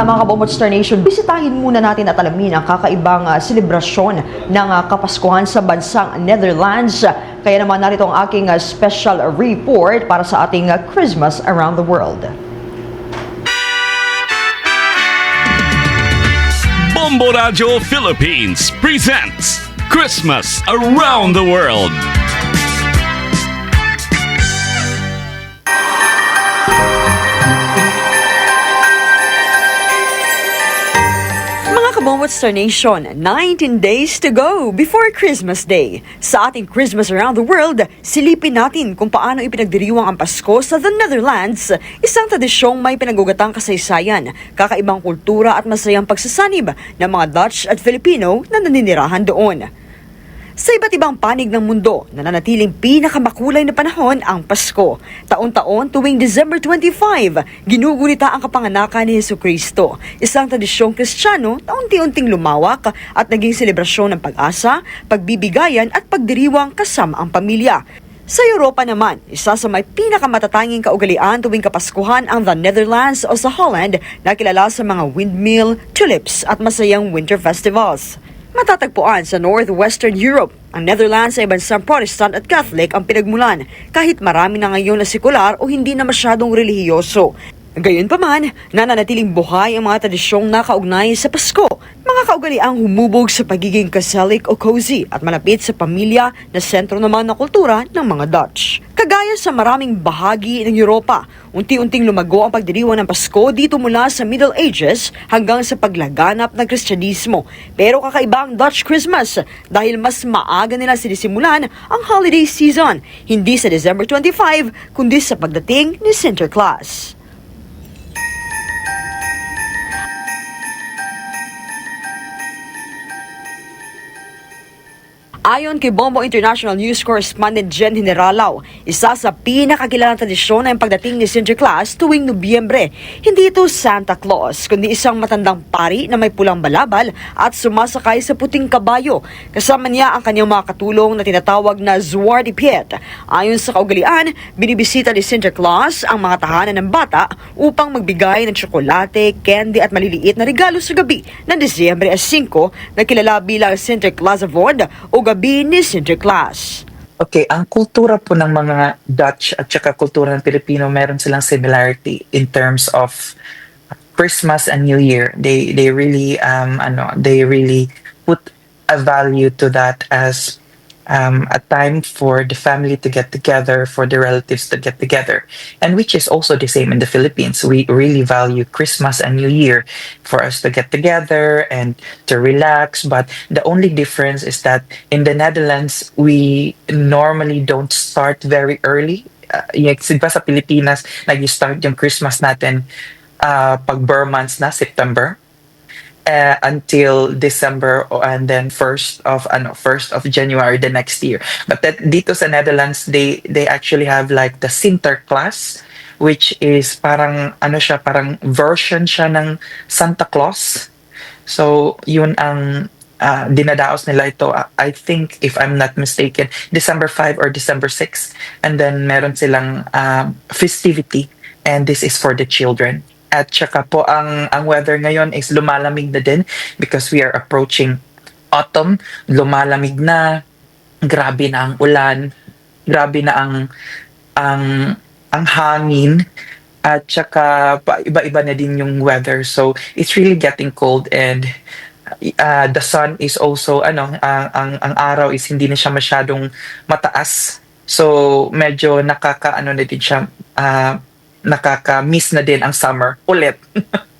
Mga kabomot Star Nation, bisitahin muna natin at alamin ang kakaibang ah, selebrasyon ng ah, Kapaskuhan sa bansang Netherlands. Kaya naman narito ang aking ah, special report para sa ating ah, Christmas around the world. Bombo Radio Philippines presents Christmas Around the World. Star Nation, 19 days to go before Christmas Day. Sa ating Christmas Around the World, silipin natin kung paano ipinagdiriwang ang Pasko sa the Netherlands, isang tradisyong may pinagugatang kasaysayan, kakaibang kultura at masayang pagsasanib ng mga Dutch at Filipino na naninirahan doon. Sa iba't ibang panig ng mundo, nananatiling pinakamakulay na panahon ang Pasko. Taon-taon tuwing December 25, ginugunita ang kapanganakan ni Yesu Kristo, isang tradisyong kristyano na unti-unting lumawak at naging selebrasyon ng pag-asa, pagbibigayan at pagdiriwang kasama ang pamilya. Sa Europa naman, isa sa may pinakamatatanging kaugalian tuwing Kapaskuhan ang the Netherlands o sa Holland na kilala sa mga windmill, tulips at masayang winter festivals. Matatagpuan sa northwestern Europe, ang Netherlands ay bansang Protestant at Catholic ang pinagmulan, kahit marami na ngayon na sekular o hindi na masyadong relihiyoso. Gayunpaman, nananatiling buhay ang mga tradisyong nakaugnay sa Pasko, mga kaugaliang humubog sa pagiging Catholic o cozy at malapit sa pamilya na sentro naman ng kultura ng mga Dutch. Kagaya sa maraming bahagi ng Europa, unti-unting lumago ang pagdiriwang ng Pasko dito mula sa Middle Ages hanggang sa paglaganap ng Kristyanismo. Pero kakaiba ang Dutch Christmas dahil mas maaga nila sinisimulan ang holiday season, hindi sa December 25 kundi sa pagdating ni Sinterklaas. Ayon kay Bombo International News Correspondent Jen Generalaw, isa sa pinakakilalang tradisyon ay ang pagdating ni Sinterklaas tuwing Nobyembre. Hindi ito Santa Claus, kundi isang matandang pari na may pulang balabal at sumasakay sa puting kabayo. Kasama niya ang kanyang mga katulong na tinatawag na Zwarte Piet. Ayon sa kaugalian, binibisita ni Sinterklaas ang mga tahanan ng bata upang magbigay ng tsokolate, candy at maliliit na regalo sa gabi ng Disyembre 5 na kilala bilang Sinterklaasavond o gabi ni Sinterklaas. Okay, ang kultura po ng mga Dutch at saka kultura ng Pilipino, meron silang similarity in terms of Christmas and New Year. They they really um ano, they really put a value to that as um, a time for the family to get together, for the relatives to get together, and which is also the same in the Philippines. We really value Christmas and New Year for us to get together and to relax. But the only difference is that in the Netherlands, we normally don't start very early. Uh, sa Pilipinas, nag-start yung Christmas natin uh, pag Burr na, September uh, until December and then first of ano first of January the next year. But that dito sa Netherlands they they actually have like the Sinterklaas which is parang ano siya parang version siya ng Santa Claus. So yun ang uh, dinadaos nila ito uh, I think if I'm not mistaken December 5 or December 6 and then meron silang um, festivity and this is for the children. At saka po ang ang weather ngayon is lumalamig na din because we are approaching autumn. Lumalamig na. Grabe na ang ulan. Grabe na ang ang ang hangin at saka iba-iba na din yung weather. So it's really getting cold and uh, the sun is also ano ang, ang ang araw is hindi na siya masyadong mataas. So medyo nakaka ano na din siya ah, nakaka-miss na din ang summer ulit.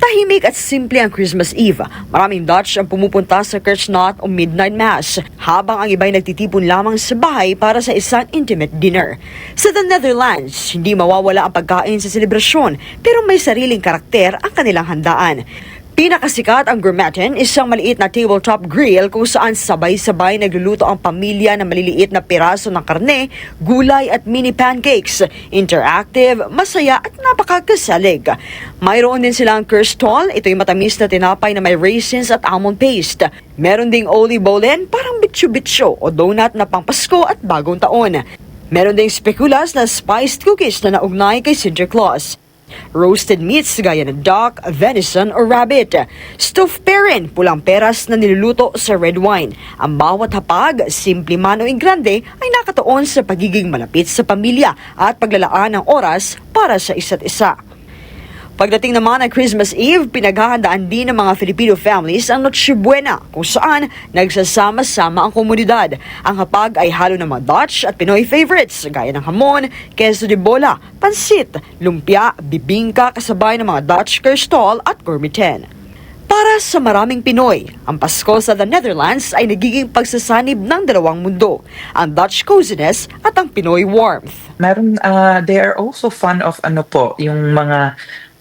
Tahimik at simple ang Christmas Eve. Maraming Dutch ang pumupunta sa Kerstnacht o Midnight Mass, habang ang iba'y nagtitipon lamang sa bahay para sa isang intimate dinner. Sa the Netherlands, hindi mawawala ang pagkain sa selebrasyon, pero may sariling karakter ang kanilang handaan. Pinakasikat ang gourmetin, isang maliit na tabletop grill kung saan sabay-sabay nagluluto ang pamilya ng maliliit na piraso ng karne, gulay at mini pancakes. Interactive, masaya at napakakasalig. Mayroon din silang Kirstol, ito'y matamis na tinapay na may raisins at almond paste. Meron ding Oli Bolin, parang bitsyo-bitsyo o donut na pangpasko at bagong taon. Meron ding spekulas na spiced cookies na naugnay kay Sinterklaas. Roasted meats gaya ng duck, venison o rabbit. Stuffed perin, pulang peras na niluluto sa red wine. Ang bawat hapag, simple man o grande, ay nakatuon sa pagiging malapit sa pamilya at paglalaan ng oras para sa isa't isa. Pagdating naman ng Christmas Eve, pinaghahandaan din ng mga Filipino families ang Noche Buena kung saan nagsasama-sama ang komunidad. Ang hapag ay halo ng mga Dutch at Pinoy favorites gaya ng hamon, queso de bola, pansit, lumpia, bibingka kasabay ng mga Dutch kerstol at gourmeten. Para sa maraming Pinoy, ang Pasko sa the Netherlands ay nagiging pagsasanib ng dalawang mundo, ang Dutch coziness at ang Pinoy warmth. meron uh, they are also fond of ano po yung mga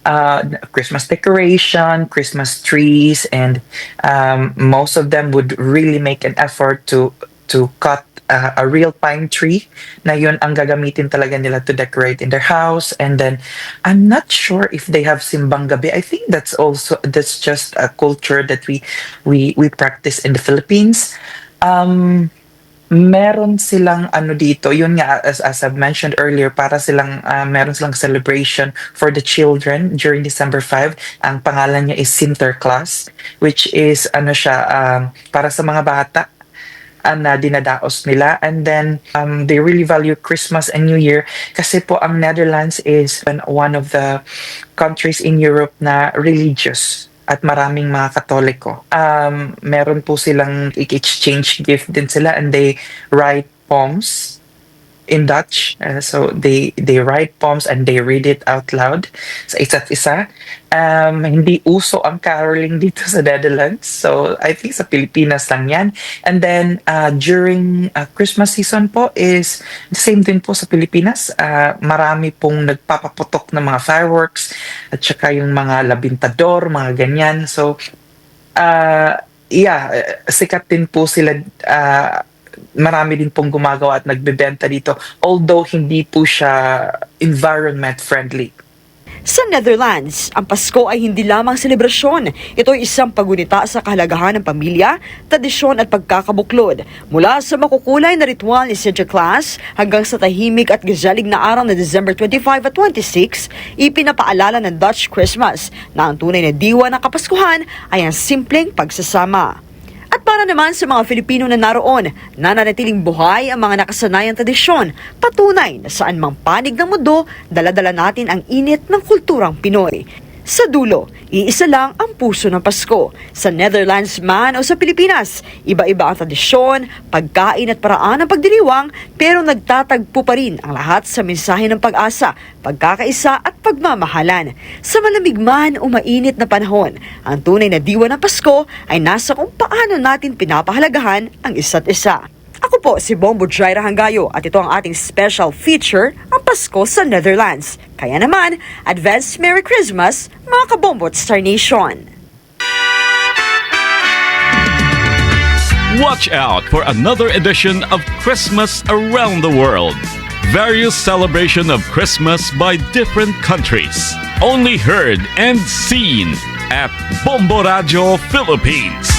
uh, Christmas decoration, Christmas trees and um, most of them would really make an effort to to cut uh, a real pine tree na yun ang gagamitin talaga nila to decorate in their house. And then I'm not sure if they have simbang gabi. I think that's also that's just a culture that we we we practice in the Philippines. Um meron silang ano dito, yun nga as, as I've mentioned earlier, para silang ah, meron silang celebration for the children during December 5. Ang pangalan niya is Sinterklaas, which is ano siya um, para sa mga bata na dinadaos nila and then um, they really value Christmas and New Year kasi po ang Netherlands is one of the countries in Europe na religious at maraming mga katoliko. Um, meron po silang exchange gift din sila and they write poems in Dutch. Uh, so they they write poems and they read it out loud sa isa't isa. Um, hindi uso ang caroling dito sa Netherlands. So I think sa Pilipinas lang yan. And then uh, during uh, Christmas season po is the same din po sa Pilipinas. Uh, marami pong nagpapaputok ng mga fireworks at saka yung mga labintador, mga ganyan. So uh, yeah, sikat din po sila uh, marami din pong gumagawa at nagbebenta dito although hindi po siya environment friendly. Sa Netherlands, ang Pasko ay hindi lamang selebrasyon. Ito ay isang pagunita sa kahalagahan ng pamilya, tradisyon at pagkakabuklod. Mula sa makukulay na ritual ni Sinterklaas hanggang sa tahimik at gazalig na araw na December 25 at 26, ipinapaalala ng Dutch Christmas na ang tunay na diwa ng Kapaskuhan ay ang simpleng pagsasama. Para naman sa mga Filipino na naroon, nananatiling buhay ang mga nakasanayang tradisyon, patunay na saan mang panig ng mundo, daladala natin ang init ng kulturang Pinoy. Sa dulo, iisa lang ang puso ng Pasko. Sa Netherlands man o sa Pilipinas, iba-iba ang tradisyon, pagkain at paraan ng pagdiriwang, pero nagtatagpo pa rin ang lahat sa mensahe ng pag-asa, pagkakaisa at pagmamahalan. Sa malamig man o mainit na panahon, ang tunay na diwa ng Pasko ay nasa kung paano natin pinapahalagahan ang isa't isa. Po si Bombo Jaira Hangayo at ito ang ating special feature, ang Pasko sa Netherlands. Kaya naman, Advance Merry Christmas, mga kabombo at Star Nation! Watch out for another edition of Christmas Around the World. Various celebration of Christmas by different countries. Only heard and seen at Bombo Radio Philippines.